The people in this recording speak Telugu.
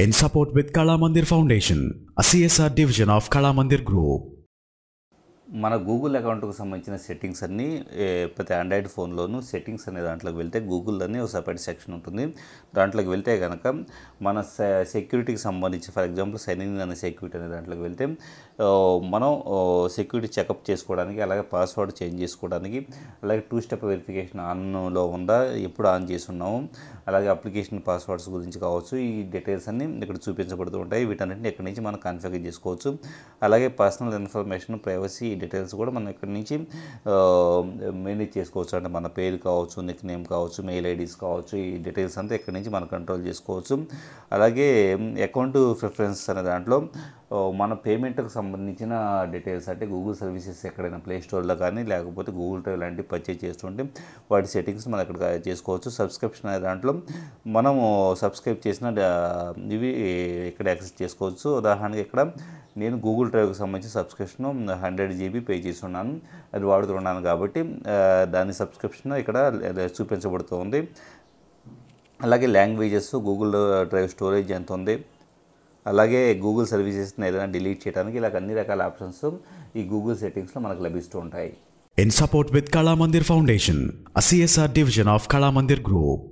in support with Kala Mandir Foundation, a CSR division of Kala Mandir Group. మన గూగుల్ అకౌంట్కు సంబంధించిన సెట్టింగ్స్ అన్నీ ప్రతి ఆండ్రాయిడ్ ఫోన్లోనూ సెట్టింగ్స్ అనే దాంట్లోకి వెళ్తే గూగుల్లోనే ఒక సపరేట్ సెక్షన్ ఉంటుంది. దాంట్లోకి వెళ్తే కనుక మన సెక్యూరిటీకి సంబంధించి ఫర్ ఎగ్జాంపుల్ సైన్ ఇన్ అనే సెక్యూరిటీ అనే దాంట్లోకి వెళ్తే మనం సెక్యూరిటీ చెకప్ చేసుకోవడానికి అలాగే పాస్వర్డ్ చేంజ్ చేసుకోవడానికి అలాగే టూ స్టెప్ వెరిఫికేషన్ ఆన్లో ఉందా ఎప్పుడు ఆన్ చేసి ఉన్నాము అలాగే అప్లికేషన్ పాస్వర్డ్స్ గురించి కావచ్చు ఈ డీటెయిల్స్ అన్ని ఇక్కడ చూపించబడుతూ ఉంటాయి. వీటన్నిటిని ఎక్కడి నుంచి మనం కన్ఫిగర్ చేసుకోవచ్చు. అలాగే పర్సనల్ ఇన్ఫర్మేషన్ ప్రైవసీ డీటెయిల్స్ కూడా మనం ఇక్కడ నుంచి మేనేజ్ చేసుకోవచ్చు. అంటే మన పేరు కావచ్చు నిక్ నేమ్ కావచ్చు మెయిల్ ఐడీస్ కావచ్చు ఈ డీటెయిల్స్ అంతా ఇక్కడ నుంచి మనం కంట్రోల్ చేసుకోవచ్చు. అలాగే అకౌంట్ ప్రిఫరెన్స్ అనే దాంట్లో మన పేమెంట్కి సంబంధించిన డీటెయిల్స్ అంటే గూగుల్ సర్వీసెస్ ఎక్కడైనా ప్లే స్టోర్లో కానీ లేకపోతే గూగుల్ డ్రైవ్ లాంటివి పర్చేజ్ చేస్తుంటే వాటి సెట్టింగ్స్ మనం ఇక్కడ చేసుకోవచ్చు. సబ్స్క్రిప్షన్ అనే దాంట్లో మనము సబ్స్క్రైబ్ చేసిన ఇవి ఇక్కడ యాక్సెస్ చేసుకోవచ్చు. ఉదాహరణకి ఇక్కడ నేను గూగుల్ డ్రైవ్కి సంబంధించి సబ్స్క్రిప్షన్ హండ్రెడ్ జీబీ పే చేసి ఉన్నాను అది వాడుతున్నాను కాబట్టి దాని సబ్స్క్రిప్షన్ ఇక్కడ చూపించబడుతుంది అలాగే లాంగ్వేజెస్ గూగుల్ డ్రైవ్ స్టోరేజ్ ఎంత ఉంది? అలాగే గూగుల్ సర్వీసెస్ని ఏదైనా డిలీట్ చేయడానికి ఇలా అన్ని రకాల ఆప్షన్స్ ఈ గూగుల్ సెట్టింగ్స్లో మనకు లభిస్తూ ఉంటాయి. In support with Kalamandir foundation a CSR division of Kalamandir group